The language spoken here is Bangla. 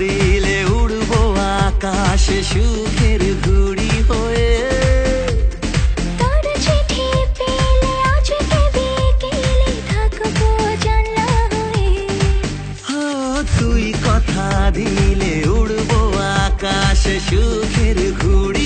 দিলে উড়বো আকাশে সুখের ঘুড়ি হয়ে। তুই কথা দিলে উড়বো আকাশে সুখের ঘুড়ি